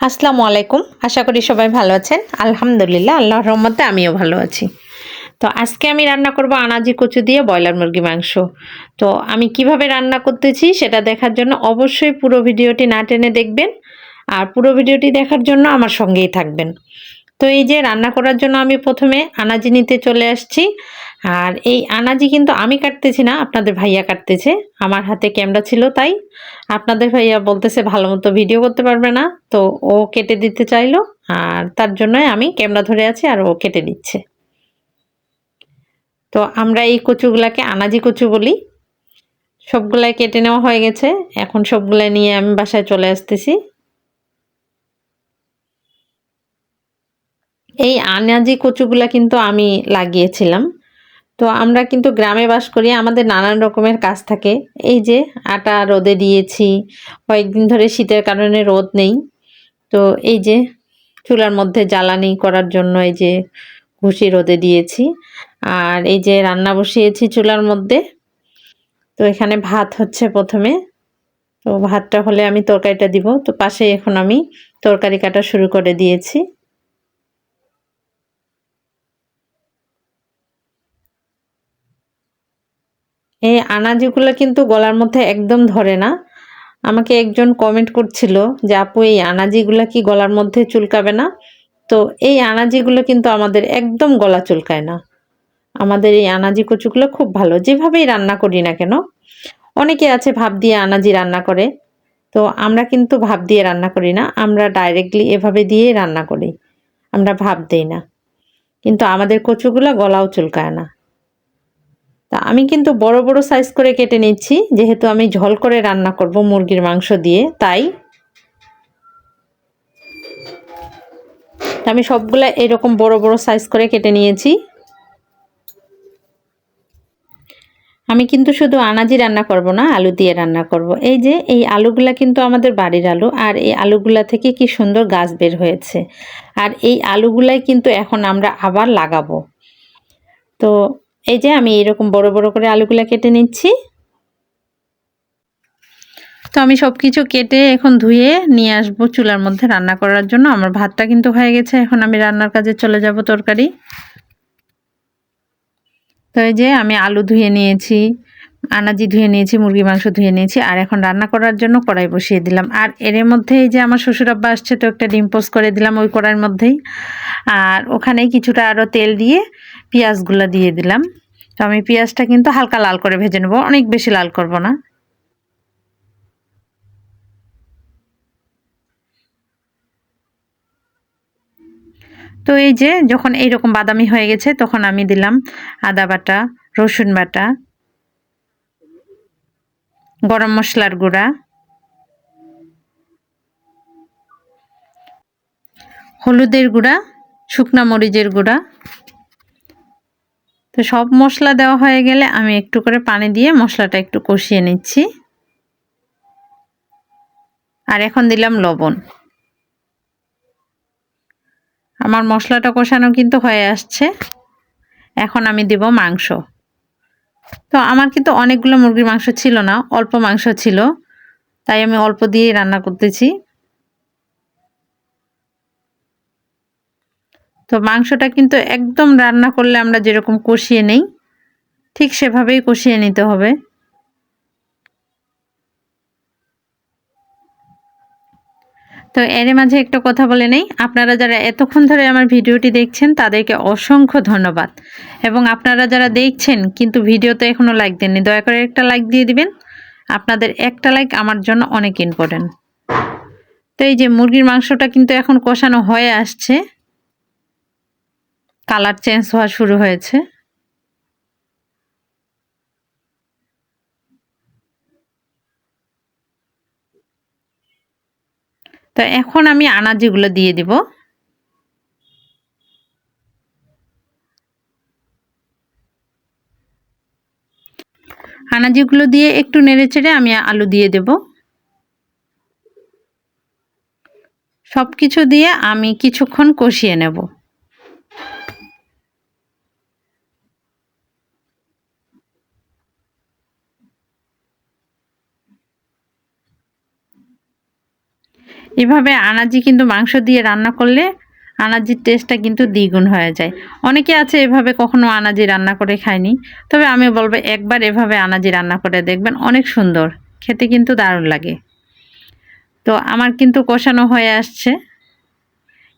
আসসালামু আলাইকুম। আশা করি সবাই ভালো আছেন। আলহামদুলিল্লাহ, আল্লাহর রহমতে আমিও ভালো আছি। তো আজকে আমি রান্না করব আনাজি কচু দিয়ে ব্রয়লার মুরগি মাংস। তো আমি কীভাবে রান্না করতেছি সেটা দেখার জন্য অবশ্যই পুরো ভিডিওটি না টেনে দেখবেন আর পুরো ভিডিওটি দেখার জন্য আমার সঙ্গেই থাকবেন। তো এই যে রান্না করার জন্য আমি প্রথমে আনাজি নিতে চলে আসছি। আর এই আনাজি কিন্তু আমি কাটতেছি না, আপনাদের ভাইয়া কাটতেছে। আমার হাতে ক্যামেরা ছিল তাই। আপনাদের ভাইয়া বলতেছে ভালো মতো ভিডিও করতে পারবে না, তো ও কেটে দিতে চাইলো। আর তার জন্যই আমি ক্যামেরা ধরে আছি আর ও কেটে দিচ্ছে তো আমরা এই কচুগুলাকে আনাজি কচু বলি। সবগুলাই কেটে নেওয়া হয়ে গেছে। এখন সবগুলাই নিয়ে আমি বাসায় চলে আসতেছি। এই আনাজি কচুগুলা কিন্তু আমি লাগিয়েছিলাম। তো আমরা কিন্তু গ্রামে বাস করি, আমাদের নানান রকমের কাজ থাকে। এই যে আটা রোদে দিয়েছি, কয়েকদিন ধরে শীতের কারণে রোদ নেই। তো এই যে চুলার মধ্যে জ্বালানি করার জন্য এই যে ঘুষি রোদে দিয়েছি। আর এই যে রান্না বসিয়েছি চুলার মধ্যে। তো এখানে ভাত হচ্ছে প্রথমে। তো ভাতটা হলে আমি তরকারিটা দিব। তো পাশে এখন আমি তরকারি কাটা শুরু করে দিয়েছি। এই আনাজিগুলো কিন্তু গলার মধ্যে একদম ধরে না। আমাকে একজন কমেন্ট করছিল যে, আপু, এই আনাজিগুলো কি গলার মধ্যে চুলকাবে না? তো এই আনাজিগুলো কিন্তু আমাদের একদম গলা চুলকায় না। আমাদের এই আনাজি কচুগুলো খুব ভালো। যেভাবেই রান্না করি না কেন, অনেকে আছে ভাব দিয়ে আনাজি রান্না করে। তো আমরা কিন্তু ভাব দিয়ে রান্না করি না। আমরা ডাইরেক্টলি এভাবে দিয়ে রান্না করি। আমরা ভাব দেই না। কিন্তু আমাদের কচুগুলো গলাও চুলকায় না। তা আমি কিন্তু বড় বড় সাইজ করে কেটে নিচ্ছি, যেহেতু আমি ঝল করে রান্না করব মুরগির মাংস দিয়ে, তাই আমি সবগুলা এরকম বড় বড় সাইজ করে কেটে নিয়েছি। আমি কিন্তু শুধু আনাজি রান্না করব না, আলু দিয়ে রান্না করব। এই যে, এই আলুগুলা কিন্তু আমাদের বাড়ির আলু, আর এই আলুগুলা থেকে কি সুন্দর গাছ বের হয়েছে। আর এই আলুগুলাই কিন্তু এখন আমরা আবার লাগাবো। তো এই যে আমি এরকম বড় বড় করে আলুগুলো কেটে নিচ্ছি। তো আমি সব কিছু কেটে এখন ধুয়ে নিয়ে আসব চুলার মধ্যে রান্না করার জন্য। আমার ভাতটা কিন্তু হয়ে গেছে, এখন আমি রান্নার কাজে চলে যাব তরকারি। তো এই যে আমি আলু ধুয়ে নিয়েছি। আনাজি ধুয়ে নিয়েছি মুরগি মাংস ধুয়ে নিয়েছি, আর এখন রান্না করার জন্য কড়াই বসিয়ে দিলাম। আর এর মধ্যে এই যে আমার শ্বশুর আব্বা আসছে, তো একটা ডিম পোস্ট করে দিলাম ওই কড়াইয়ের মধ্যেই। আর ওখানেই কিছুটা আরও তেল দিয়ে পেঁয়াজগুলো দিয়ে দিলাম। তো আমি পেঁয়াজটা কিন্তু হালকা লাল করে ভেজে নেব, অনেক বেশি লাল করব না। তো এই যে যখন এইরকম বাদামি হয়ে গেছে, তখন আমি দিলাম আদা বাটা, রসুন বাটা গরম মশলার গুঁড়া। হলুদের গুঁড়া, শুকনা মরিচের গুঁড়া। তো সব মশলা দেওয়া হয়ে গেলে আমি একটু করে পানি দিয়ে মশলাটা একটু কষিয়ে নিচ্ছি। আর এখন দিলাম লবণ। আমার মশলাটা কষানো কিন্তু হয়ে আসছে। এখন আমি দেব মাংস। তো আমার কিন্তু অনেকগুলো মুরগির মাংস ছিল না, অল্প মাংস ছিল। তাই আমি অল্প দিয়ে রান্না করতেছি। তো মাংসটা কিন্তু একদম রান্না করলে আমরা যেরকম কষিয়ে নেই, ঠিক সেভাবেই কষিয়ে নিতে হবে। তো এর মাঝে একটা কথা বলে নেই। আপনারা যারা এতক্ষণ ধরে আমার ভিডিওটি দেখছেন, তাদেরকে অসংখ্য ধন্যবাদ। এবং আপনারা যারা দেখছেন, কিন্তু ভিডিওতে এখনও লাইক দেননি, দয়া করে একটা লাইক দিয়ে দিবেন। আপনাদের একটা লাইক আমার জন্য অনেক ইম্পর্টেন্ট তো এই যে মুরগির মাংসটা কিন্তু এখন কষানো হয়ে আসছে। কালার চেঞ্জ হওয়া শুরু হয়েছে। তো এখন আমি আনাজিগুলো দিয়ে দিব। আনাজিগুলো দিয়ে একটু নেড়ে চেড়ে আমি আলু দিয়ে দেব। সব কিছু দিয়ে আমি কিছুক্ষণ কষিয়ে নেব। এভাবে আনাজি কিন্তু মাংস দিয়ে রান্না করলে আনাজির টেস্টটা কিন্তু দ্বিগুণ হয়ে যায়। অনেকে আছে এভাবে কখনো আনাজি রান্না করে খায়নি, তবে আমি বলব একবার এভাবে আনাজি রান্না করে দেখবেন, অনেক সুন্দর। খেতে কিন্তু দারুণ লাগে। তো আমার কিন্তু কষানো হয়ে আসছে।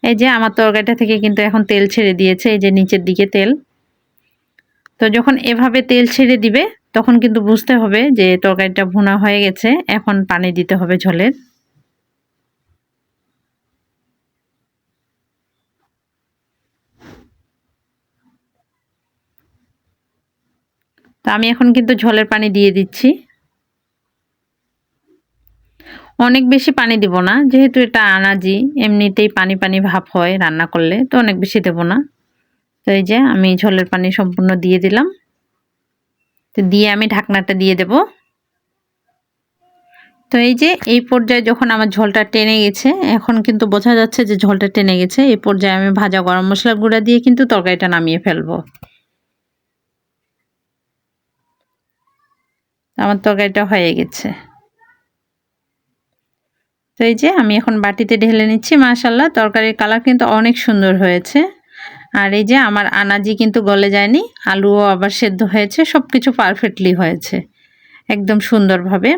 এই যে আমার তরকারিটা থেকে কিন্তু এখন তেল ছেড়ে দিয়েছে, এই যে নিচের দিকে তেল। তো যখন এভাবে তেল ছেড়ে দিবে, তখন কিন্তু বুঝতে হবে যে তরকারিটা ভুনা হয়ে গেছে, এখন পানি দিতে হবে ঝোলের তো আমি এখন কিন্তু ঝোলের পানি দিয়ে দিচ্ছি। অনেক বেশি পানি দিব না, যেহেতু এটা আনাজি, এমনিতেই পানি পানি ভাব হয় রান্না করলে, তো অনেক বেশি দেব না। তো এই যে আমি ঝোলের পানি সম্পূর্ণ দিয়ে দিলাম। তো দিয়ে আমি ঢাকনাটা দিয়ে দেব। তো এই যে এই পর্যায়ে যখন আমার ঝোলটা টেনে গেছে, এখন কিন্তু বোঝা যাচ্ছে যে ঝোলটা টেনে গেছে। এই পর্যায়ে আমি ভাজা গরম মশলা গুঁড়া দিয়ে কিন্তু তরকারিটা নামিয়ে ফেলব। আমার তরকারিটা হয়ে গেছে। তো এই যে আমি এখন বাটিতে ঢেলে নিচ্ছি মাশাল্লাহ তরকারির কালার কিন্তু অনেক সুন্দর হয়েছে। আর এই যে আমার আনাজি কিন্তু গলে যায়নি, আলুও আবার সেদ্ধ হয়েছে সব কিছু পারফেক্টলি হয়েছে, একদম সুন্দরভাবে।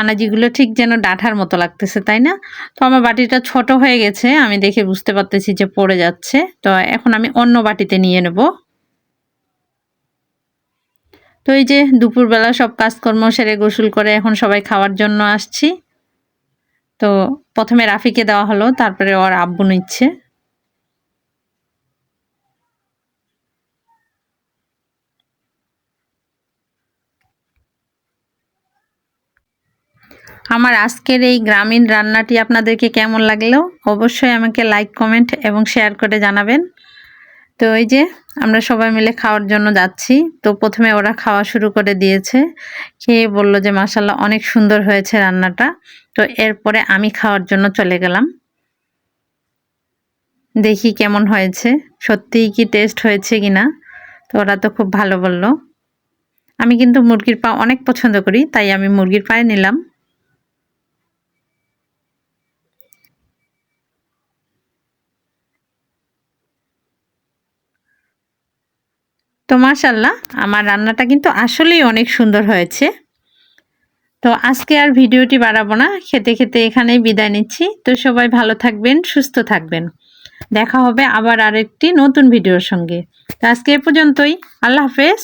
আনাজিগুলো ঠিক যেন ডাঁঠার মতো লাগতেছে, তাই না? তো আমার বাটিটা ছোট হয়ে গেছে, আমি দেখে বুঝতে পারতেছি যে পড়ে যাচ্ছে। তো এখন আমি অন্য বাটিতে নিয়ে নেব। তো এই যে দুপুরবেলা সব কাজকর্ম সেরে গোসল করে এখন সবাই খাওয়ার জন্য আসছি। তো প্রথমে রাফিকে দেওয়া হলো, তারপরে ওর আব্বু নিচ্ছে। আমার আজকের এই গ্রামীণ রান্নাটি আপনাদেরকে কেমন লাগল? অবশ্যই আমাকে লাইক কমেন্ট এবং শেয়ার করে জানাবেন। তো ওই যে আমরা সবাই মিলে খাওয়ার জন্য যাচ্ছি। তো প্রথমে ওরা খাওয়া শুরু করে দিয়েছে। খেয়ে বলল যে মাসাল্লাহ অনেক সুন্দর হয়েছে রান্নাটা। তো এরপরে আমি খাওয়ার জন্য চলে গেলাম। দেখি কেমন হয়েছে। সত্যিই কি টেস্ট হয়েছে কি না তো ওরা তো খুব ভালো বলল। আমি কিন্তু মুরগির পা অনেক পছন্দ করি, তাই আমি মুরগির পায়ে নিলাম। তো মাশাল্লাহ আমার রান্নাটা কিন্তু আসলেই অনেক সুন্দর হয়েছে। তো আজকে আর ভিডিওটি বাড়াবো না, খেতে খেতে এখানেই বিদায় নিচ্ছি। তো সবাই ভালো থাকবেন, সুস্থ থাকবেন। দেখা হবে আবার আরেকটি নতুন ভিডিওর সঙ্গে। তো আজকে এ পর্যন্তই, আল্লাহ হাফেজ।